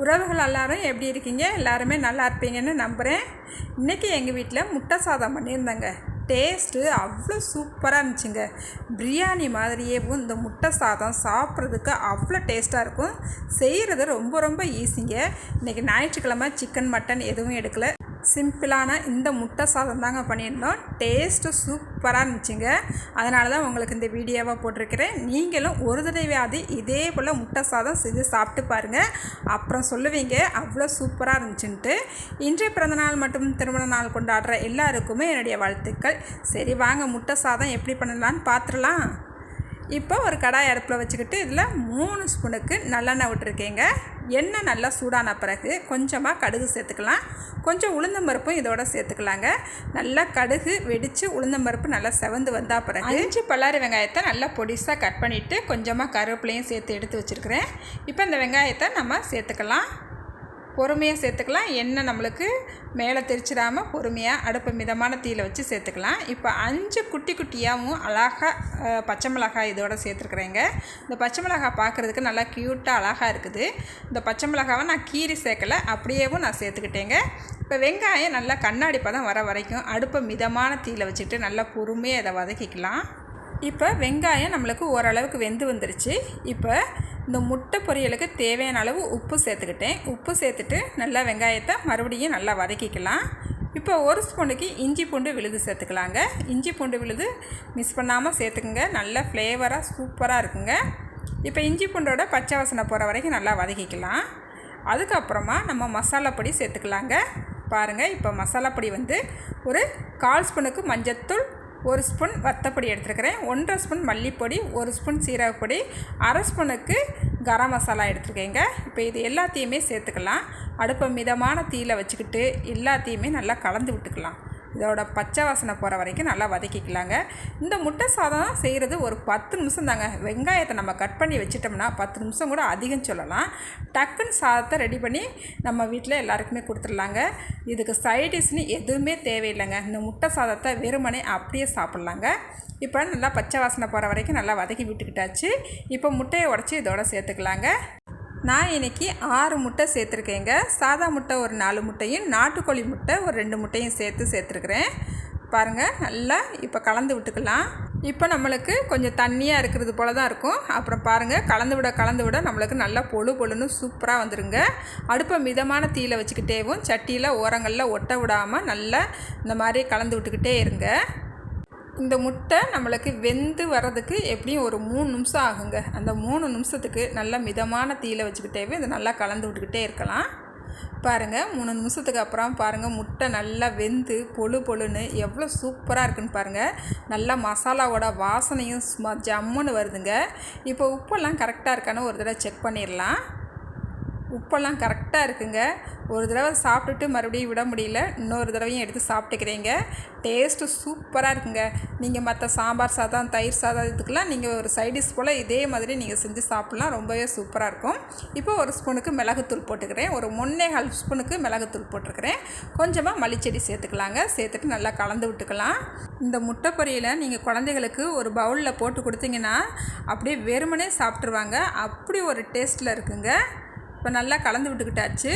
உறவுகள் எல்லாரும் எப்படி இருக்கீங்க? எல்லாருமே நல்லா இருப்பீங்கன்னு நம்புகிறேன் இன்றைக்கி எங்கள் வீட்டில் முட்டை சாதம் பண்ணியிருந்தேங்க. டேஸ்ட்டு அவ்வளோ சூப்பராக இருந்துச்சுங்க. பிரியாணி மாதிரியேவும் இந்த முட்டை சாதம் சாப்பிட்றதுக்கு அவ்வளோ டேஸ்ட்டாக இருக்கும். செய்கிறது ரொம்ப ரொம்ப ஈஸிங்க. இன்றைக்கி ஞாயிற்றுக்கிழமை சிக்கன் மட்டன் எதுவும் எடுக்கலை. சிம்பிளான இந்த முட்டை சாதம் தாங்க பண்ணியிருந்தோம். டேஸ்ட்டு சூப்பராக இருந்துச்சுங்க. அதனால தான் உங்களுக்கு இந்த வீடியோவாக போட்டிருக்கிறேன். நீங்களும் ஒரு தடவையாவது இதே போல் முட்டை சாதம் செஞ்சு சாப்பிட்டு பாருங்கள் அப்புறம் சொல்லுவீங்க அவ்வளோ சூப்பராக இருந்துச்சுன்ட்டு. இன்றைய பிறந்தநாள் மற்றும் திருமண நாள் கொண்டாடுற எல்லாருக்குமே என்னுடைய வாழ்த்துக்கள். சரி வாங்க முட்டை சாதம் எப்படி பண்ணலான்னு பார்த்துடலாம். இப்போ ஒரு கடாய் அடுப்பில் வச்சுக்கிட்டு இதில் மூணு ஸ்பூனுக்கு நல்லெண்ணெய் விட்டுருக்கேங்க. எண்ணெய் நல்லா சூடான பிறகு கொஞ்சமாக கடுகு சேர்த்துக்கலாம். கொஞ்சம் உளுந்தம்பருப்பும் இதோட சேர்த்துக்கலாங்க. நல்லா கடுகு வெடித்து உளுந்தம்பருப்பு நல்லா செவந்து வந்தால் பிறகு அஞ்சு பல்லாரி வெங்காயத்தை நல்லா பொடிசாக கட் பண்ணிவிட்டு கொஞ்சமாக கருவேப்பிலையும் சேர்த்து எடுத்து வச்சுருக்கிறேன். இப்போ இந்த வெங்காயத்தை நம்ம சேர்த்துக்கலாம். பொறுமையாக சேர்த்துக்கலாம். எண்ணெய் நம்மளுக்கு மேலே தெரிச்சிடாமல் பொறுமையாக அடுப்பை மிதமான தீயில் வச்சு சேர்த்துக்கலாம். இப்போ அஞ்சு குட்டி குட்டியாகவும் அழகாக பச்சை மிளகாய் இதோட சேர்த்துருக்குறேங்க. இந்த பச்சை மிளகாய் பார்க்குறதுக்கு நல்லா க்யூட்டாக அழகாக இருக்குது. இந்த பச்சை மிளகாவை நான் கீரி சேர்க்கலை. அப்படியேவும் நான் சேர்த்துக்கிட்டேங்க. இப்போ வெங்காயம் நல்லா கண்ணாடி பதம் வர வரைக்கும் அடுப்பை மிதமான தீயில் வச்சுட்டு நல்லா பொறுமையாக இதை வதக்கிக்கலாம். இப்போ வெங்காயம் நம்மளுக்கு ஓரளவுக்கு வெந்து வந்துருச்சு. இப்போ இந்த முட்டை பொரியலுக்கு தேவையான அளவு உப்பு சேர்த்துக்கிட்டேன். உப்பு சேர்த்துட்டு நல்லா வெங்காயத்தை மறுபடியும் நல்லா வதக்கிக்கலாம். இப்போ ஒரு ஸ்பூனுக்கு இஞ்சி பூண்டு விழுது சேர்த்துக்கலாங்க. இஞ்சி பூண்டு விழுது மிஸ் பண்ணாமல் சேர்த்துக்குங்க. நல்ல ஃப்ளேவராக சூப்பராக இருக்குங்க. இப்போ இஞ்சி பூண்டோட பச்சை வாசனை போகிற வரைக்கும் நல்லா வதக்கிக்கலாம். அதுக்கப்புறமா நம்ம மசாலா பொடி சேர்த்துக்கலாங்க. பாருங்கள் இப்போ மசாலா பொடி வந்து ஒரு கால் ஸ்பூனுக்கு மஞ்சத்தூள் ஒரு ஸ்பூன் வத்தப்பொடி எடுத்துருக்கிறேன். ஒன்றரை ஸ்பூன் மல்லிப்பொடி ஒரு ஸ்பூன் சீரகப்பொடி அரை ஸ்பூனுக்கு கரம் மசாலா எடுத்துருக்கேங்க. இப்போ இது எல்லாத்தையுமே சேர்த்துக்கலாம். அடுப்பை மிதமான தீயில் வச்சுக்கிட்டு எல்லாத்தையுமே நல்லா கலந்து விட்டுக்கலாம். இதோட பச்சை வாசனை போகிற வரைக்கும் நல்லா வதக்கிக்கலாங்க. இந்த முட்டை சாதம் செய்கிறது ஒரு பத்து நிமிஷம் தாங்க. வெங்காயத்தை நம்ம கட் பண்ணி வச்சிட்டோம்னா பத்து நிமிஷம் கூட அதிகம் சொல்லலாம். டக்குன்னு சாதத்தை ரெடி பண்ணி நம்ம வீட்டில் எல்லாருக்குமே கொடுத்துடலாங்க. இதுக்கு சைடிஷ்னு எதுவுமே தேவையில்லைங்க. இந்த முட்டை சாதத்தை வெறுமனே அப்படியே சாப்பிட்லாங்க. இப்போ நல்லா பச்சை வாசனை போகிற வரைக்கும் நல்லா வதக்கி விட்டுக்கிட்டாச்சு. இப்போ முட்டையை உடச்சி இதோட சேர்த்துக்கலாங்க. நான் இன்றைக்கி ஆறு முட்டை சேர்த்துருக்கேங்க. சாதா முட்டை ஒரு நாலு முட்டையும் நாட்டுக்கோழி முட்டை ஒரு ரெண்டு முட்டையும் சேர்த்து சேர்த்துருக்குறேன். பாருங்கள் நல்லா இப்போ கலந்து விட்டுக்கலாம். இப்போ நம்மளுக்கு கொஞ்சம் தண்ணியாக இருக்கிறது போல தான் இருக்கும். அப்புறம் பாருங்கள் கலந்து விட கலந்து விட நம்மளுக்கு நல்லா பொழு பொழுன்னு சூப்பராக வந்துடுங்க அடுப்பை மிதமான தீயில் வச்சுக்கிட்டேவும் சட்டியில் ஓரங்களில் ஒட்ட விடாமல் நல்லா இந்த மாதிரி கலந்து விட்டுக்கிட்டே இருங்க. இந்த முட்டை நம்மளுக்கு வெந்து வர்றதுக்கு எப்படியும் ஒரு மூணு நிமிஷம் ஆகுங்க. அந்த மூணு நிமிஷத்துக்கு நல்லா மிதமான தீயில் வச்சுக்கிட்டேவே இதை நல்லா கலந்து விட்டுக்கிட்டே இருக்கலாம். பாருங்கள் மூணு நிமிஷத்துக்கு அப்புறம் பாருங்கள் முட்டை நல்லா வெந்து பொழு பொழுன்னு எவ்வளோ சூப்பராக இருக்குன்னு பாருங்கள் நல்லா மசாலாவோட வாசனையும் சும்மா ஜம்முன்னு வருதுங்க. இப்போ உப்பெல்லாம் கரெக்டாக இருக்கான்னு ஒரு தடவை செக் பண்ணிடலாம். உப்பெல்லாம் கரெக்டாக இருக்குங்க. ஒரு தடவை சாப்பிட்டுட்டு மறுபடியும் விட முடியல. இன்னொரு தடவையும் எடுத்து சாப்பிட்டுக்கிறீங்க. டேஸ்ட்டு சூப்பராக இருக்குங்க. நீங்கள் மற்ற சாம்பார் சாதம் தயிர் சாதம் இதுக்கெல்லாம் நீங்கள் ஒரு சைடிஷ் போல் இதே மாதிரி நீங்கள் செஞ்சு சாப்பிட்லாம். ரொம்பவே சூப்பராக இருக்கும். இப்போ ஒரு ஸ்பூனுக்கு மிளகுத்தூள் போட்டுக்கிறேன். ஒரு முன்னே ஹால் ஸ்பூனுக்கு மிளகுத்தூள் போட்டிருக்கிறேன் கொஞ்சமாக மல்லிச்செடி சேர்த்துக்கலாங்க. சேர்த்துட்டு நல்லா கலந்து விட்டுக்கலாம். இந்த முட்டை பொரியலை நீங்கள் குழந்தைகளுக்கு ஒரு பவுலில் போட்டு கொடுத்தீங்கன்னா அப்படியே வெறுமனே சாப்பிட்ருவாங்க அப்படி ஒரு டேஸ்ட்டில் இருக்குங்க. இப்போ நல்லா கலந்து விட்டுக்கிட்டாச்சு.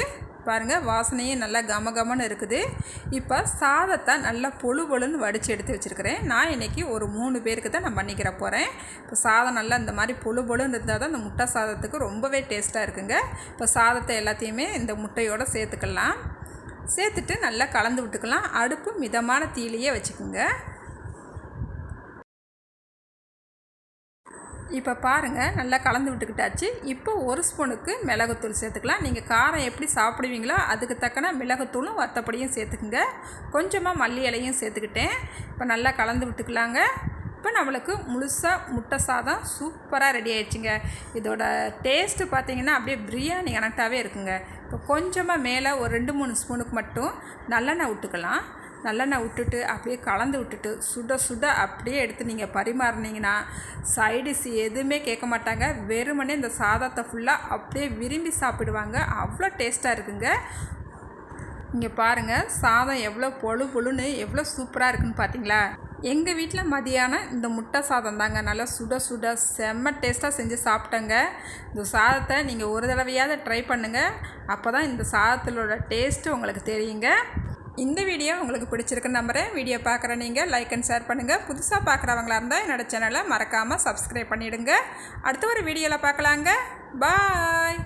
பாருங்கள் வாசனையே நல்லா கம கமன்னு இருக்குது. இப்போ சாதத்தை நல்லா பொழு பொழுன்னு வடித்து எடுத்து வச்சுருக்கிறேன். நான் இன்றைக்கி ஒரு மூணு பேருக்கு தான் நான் பண்ணிக்கிற போகிறேன் இப்போ சாதம் நல்லா இந்த மாதிரி பொழு பொழுன்னு இருந்தால் தான் இந்த முட்டை சாதத்துக்கு ரொம்பவே டேஸ்ட்டாக இருக்குங்க. இப்போ சாதத்தை எல்லாத்தையுமே இந்த முட்டையோடு சேர்த்துக்கலாம். சேர்த்துட்டு நல்லா கலந்து விட்டுக்கலாம். அடுப்பு மிதமான தீலையே வச்சுக்கோங்க. இப்போ பாருங்கள் நல்லா கலந்து விட்டுக்கிட்டாச்சு. இப்போ ஒரு ஸ்பூனுக்கு மிளகுத்தூள் சேர்த்துக்கலாம். நீங்கள் காரம் எப்படி சாப்பிடுவீங்களோ அதுக்கு தக்கன மிளகுத்தூளும் வத்தப்படியும் சேர்த்துக்குங்க. கொஞ்சமாக மல்லி இலையும் சேர்த்துக்கிட்டேன். இப்போ நல்லா கலந்து விட்டுக்கலாங்க. இப்போ நம்மளுக்கு முழுசாக முட்டை சாதம் சூப்பராக ரெடி ஆயிடுச்சுங்க. இதோட டேஸ்ட்டு பார்த்திங்கன்னா அப்படியே பிரியாணி கனெக்டாகவே இருக்குங்க. இப்போ கொஞ்சமாக மேலே ஒரு ரெண்டு மூணு ஸ்பூனுக்கு மட்டும் நல்லெண்ணெய் விட்டுக்கலாம் நல்லெண்ணெய் விட்டுட்டு அப்படியே கலந்து விட்டுட்டு சுட சுட அப்படியே எடுத்து நீங்கள் பரிமாறினீங்கன்னா சைடிஸ் எதுவுமே கேட்க மாட்டாங்க. வெறுமனே இந்த சாதத்தை ஃபுல்லாக அப்படியே விரும்பி சாப்பிடுவாங்க. அவ்வளோ டேஸ்ட்டாக இருக்குங்க. இங்கே பாருங்கள் சாதம் எவ்வளோ பொழு பொழுன்னு எவ்வளோ சூப்பராக இருக்குன்னு பார்த்தீங்களா எங்கள் வீட்டில் மதியானம் இந்த முட்டை சாதம் தாங்க. நல்லா சுட சுட செம்ம டேஸ்ட்டாக செஞ்சு சாப்பிட்டேங்க. இந்த சாதத்தை நீங்கள் ஒரு தடவையாவது ட்ரை பண்ணுங்கள் அப்போ தான் இந்த சாதத்திலோட டேஸ்ட்டு உங்களுக்கு தெரியுங்க. இந்த வீடியோ உங்களுக்கு பிடிச்சிருக்கு நம்புகிறேன் வீடியோ பார்க்குற நீங்கள் லைக் அண்ட் ஷேர் பண்ணுங்கள் புதுசாக பார்க்குறவங்களா இருந்தால் என்னோடய சேனலை மறக்காமல் சப்ஸ்கிரைப் பண்ணிவிடுங்க அடுத்த ஒரு வீடியோவில் பார்க்கலாங்க. பாய்